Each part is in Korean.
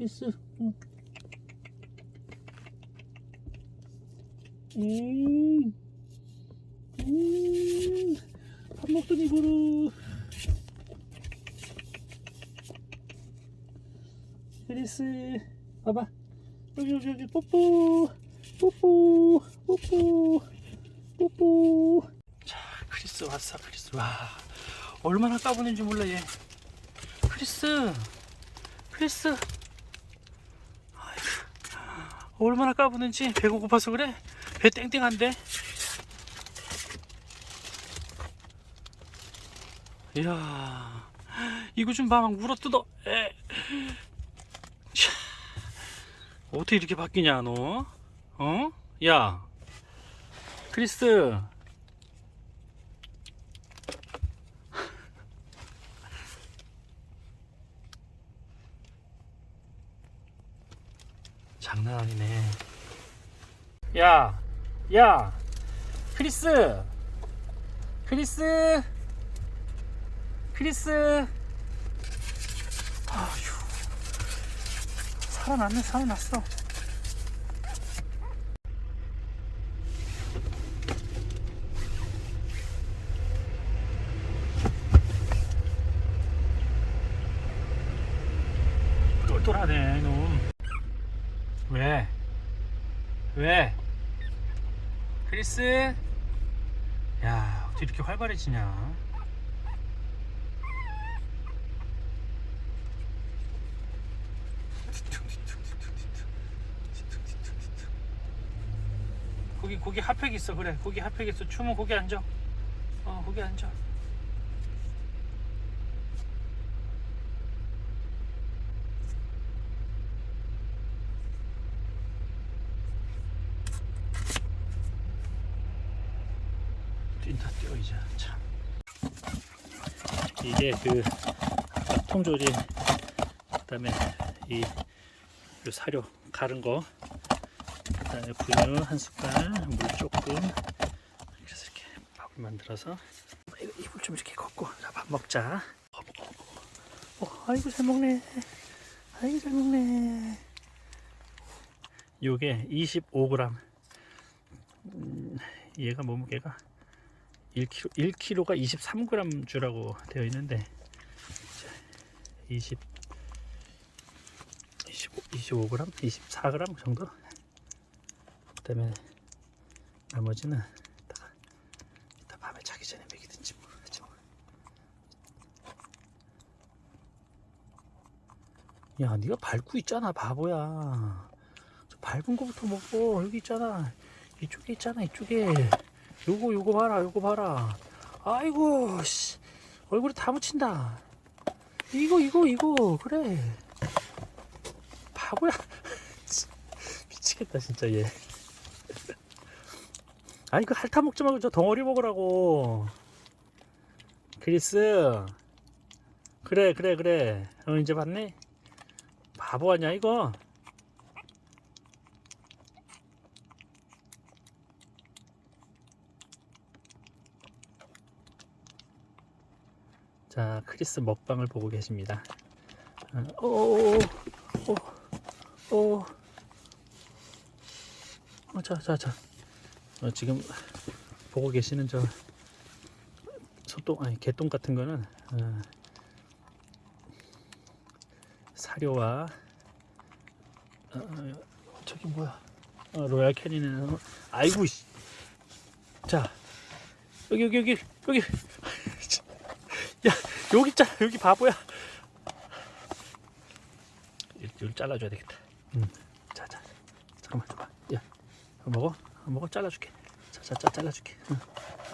필수. 응. 음. 음. 밥 먹던 입으로. 그리스. 봐봐. 여기, 여기, 여기, 뽀뽀. 뽀뽀. 뽀뽀. 뽀뽀. 자, 크리스 왔어, 크리스. 와. 얼마나 까부는지 몰라, 얘. 크리스. 크리스. 얼마나 까부는지 배가 고파서 그래? 배 땡땡한데? 이야, 이거 좀 봐, 막 물어뜯어. 에. 차, 어떻게 이렇게 바뀌냐, 너? 어? 야, 크리스. 장난 아니네. 야, 야, 크리스, 크리스, 크리스. 아휴, 살아났네, 살아났어. 똘똘하네, 놈. 왜? 왜? 크리스? 야, 어떻게 이렇게 활발해지냐? 거기 거기 핫팩 있어 그래 거기 핫팩 있어 추면 거기 앉아 어 거기 앉아 뛴다 뛰어 이제 참 이게 그 통조림 그다음에 이요 사료 가른 거 그다음에 분유 한 숟갈 물 조금 그래서 이렇게 밥을 만들어서 이불 좀 이렇게 걷고 자, 밥 먹자. 어, 아이고 잘 먹네. 아이고 잘 먹네. 요게 25g 음, 얘가 몸무게가 1kg, 1kg가 23g 주라고 되어 있는데 20 25, 25g, 24g 정도. 그다음에 나머지는 이따가 이따 밤에 자기 전에 먹이든지 뭐 하지 뭐. 야, 네가 밟고 있잖아, 바보야. 저 밟은 거부터 먹고 여기 있잖아. 이쪽에 있잖아, 이쪽에. 요거 요거 봐라, 요거 봐라. 아이고, 씨. 얼굴에 다 묻힌다. 이거 이거 이거 그래. 바보야. 미치겠다 진짜 얘. 아니 그 핥아 먹지 말고 저 덩어리 먹으라고. 크리스. 그래 그래 그래. 어 이제 봤네. 바보 아니야 이거. 자 크리스 먹방을 보고 계십니다. 어, 오오오. 오, 오. 어, 자, 자, 자. 어, 지금 보고 계시는 저 소똥 아니 개똥 같은 거는 어, 사료와 어, 어, 저기 뭐야? 어, 로얄 캐니는 아이고 씨. 자 여기 여기 여기 여기 야 여기 있잖아 여기 바보야. 이걸 잘라줘야 되겠다. 음. 자, 자, 잠깐만 줘봐. 야, 먹어? 먹어? 잘라줄게. 자, 자, 자, 잘라줄게. 응.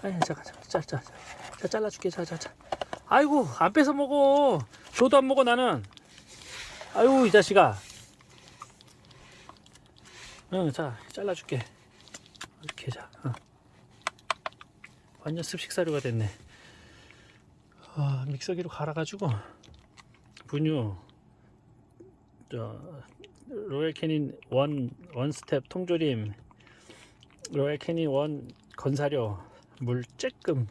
아니, 잠깐, 잠깐, 자, 자, 자, 자, 잘라줄게. 자, 자, 자. 아이고, 안 뺏어 먹어. 줘도 안 먹어 나는. 아이고, 이 자식아. 응, 자, 잘라줄게. 이렇게 자. 어. 완전 습식 사료가 됐네. 아, 믹서기로 갈아가지고 분유 저 로얄 캐닌 원 원스텝 통조림 로얄 캐닌 원 건사료 물 쬐끔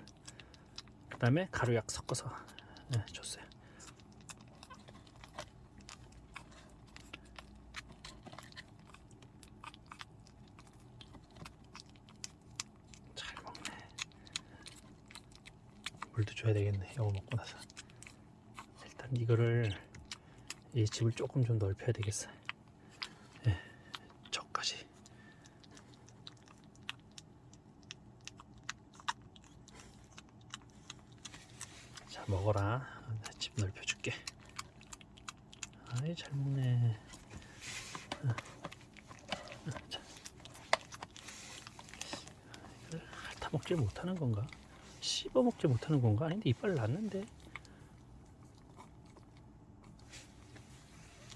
그 다음에 가루약 섞어서 네, 줬어요. 물도 줘야 되겠네. 이거 먹고 나서. 일단 이거를 이 집을 조금 좀 넓혀야 되겠어. 예, 저까지. 자 먹어라. 나집 넓혀줄게. 아이 잘 먹네. 어. 어, 자. 이걸 핥아 먹질 못하는 건가? 씹어 먹지 못하는 건가? 아닌데 이빨 났는데.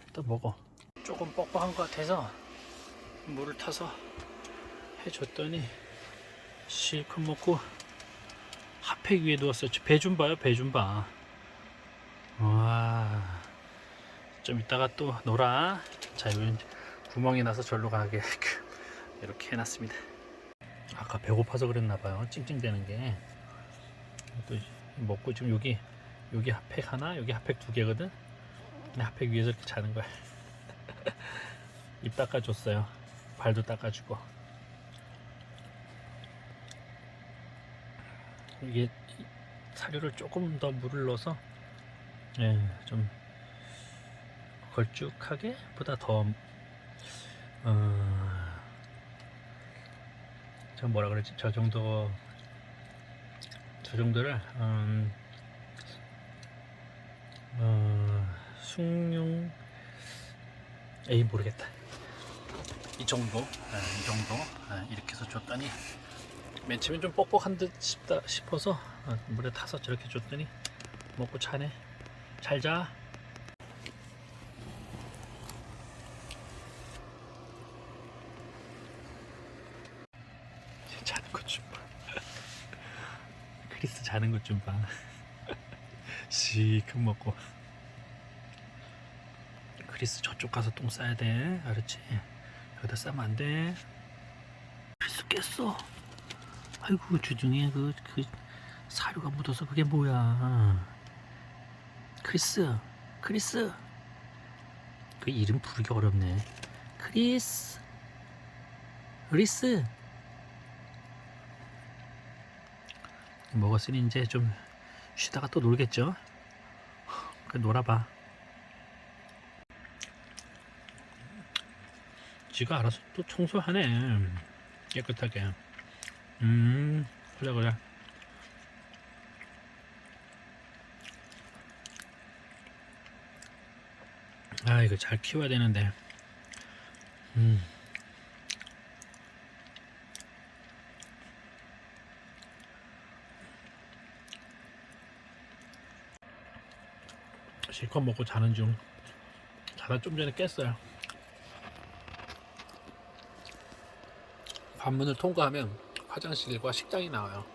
일단 먹어. 조금 뻑뻑한 것 같아서 물을 타서 해줬더니 실컷 먹고 핫팩 위에 누웠어요. 배좀 봐요, 배 좀 봐. 와, 좀 이따가 또 놀아. 자, 여기 구멍이 나서 절로 가게 이렇게 해놨습니다. 아까 배고파서 그랬나봐요. 찡찡대는 게. 또 먹고 지금 여기 여기 핫팩 하나, 여기 핫팩 두 개거든. 핫팩 위에서 이렇게 자는 거야. 입 닦아줬어요. 발도 닦아주고. 이게 이 사료를 조금 더 물을 넣어서 예, 좀 걸쭉하게 보다 더 어, 저 뭐라 그러지? 저 정도 저 정도를 음, 어, 숭늉 에이 모르겠다. 이 정도, 아, 이 정도 아, 이렇게 해서 줬더니 맨 처음엔 좀 뻑뻑한 듯 싶다 싶어서 아, 물에 타서 저렇게 줬더니 먹고 자네. 잘 자. 자는 것 좀 봐. 크리스 자는 것 좀 봐. 시큰 먹고. 크리스 저쪽 가서 똥 싸야 돼. 알았지? 여기다 싸면 안 돼. 크리스 깼어. 아이고 주둥이에 그, 그 사료가 묻어서 그게 뭐야 크리스 크리스 그 이름 부르기 어렵네 크리스 크리스 먹었으니 이제 좀 쉬다가 또 놀겠죠 그 놀아봐 지가 알아서 또 청소하네 깨끗하게 음, 그래, 그래. 아, 이거 잘 키워야 되는데. 음. 실컷 먹고 자는 중. 자다 좀 전에 깼어요. 관문을 통과하면 화장실과 식당이 나와요.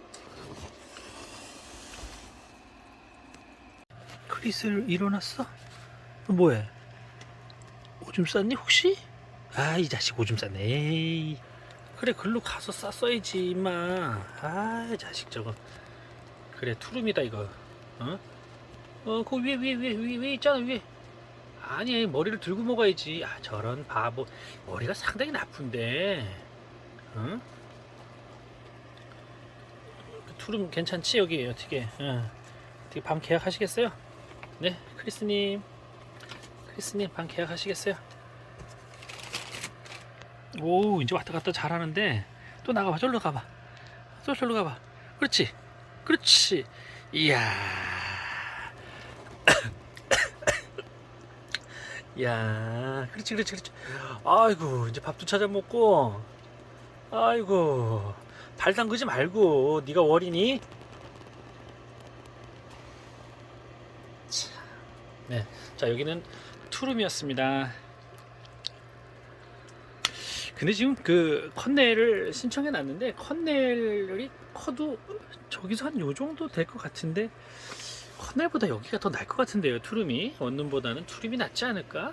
크리스 일어났어? 너 뭐해? 오줌 쌌니 혹시? 아 이 자식 오줌 쌌네. 에이. 그래 글로 가서 쌌어야지 임마. 아이 자식 저거. 그래 투룸이다 이거. 어? 어그 위에 위에 위에 위에 위에 있잖아 위에. 아니 머리를 들고 먹어야지. 아 저런 바보. 머리가 상당히 나쁜데. 응? 투룸 괜찮지 여기 어떻게 어. 어떻게 밤 계약하시겠어요? 네 크리스님 크리스님 밤 계약하시겠어요? 오 이제 왔다 갔다 잘하는데 또 나가봐 절로 가봐 또 절로 가봐 그렇지 그렇지 이야 야 그렇지 그렇지 그렇지 아이고 이제 밥도 찾아 먹고 아이고 발 담그지 말고 네가 월이니? 자, 네, 자 여기는 투룸이었습니다. 근데 지금 그 컨넬을 신청해 놨는데 컨넬이 커도 저기서 한 요 정도 될 것 같은데 컨넬보다 여기가 더 나을 것 같은데요 투룸이? 원룸보다는 투룸이 낫지 않을까?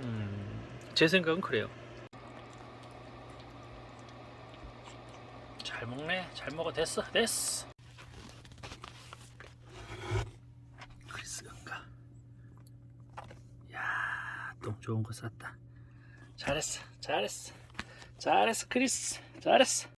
음, 제 생각은 그래요. 잘 먹네. 잘 먹어. 됐어. 됐어. 크리스가? 야똥 좋은 거 쌌다. 잘했어. 잘했어. 잘했어 크리스. 잘했어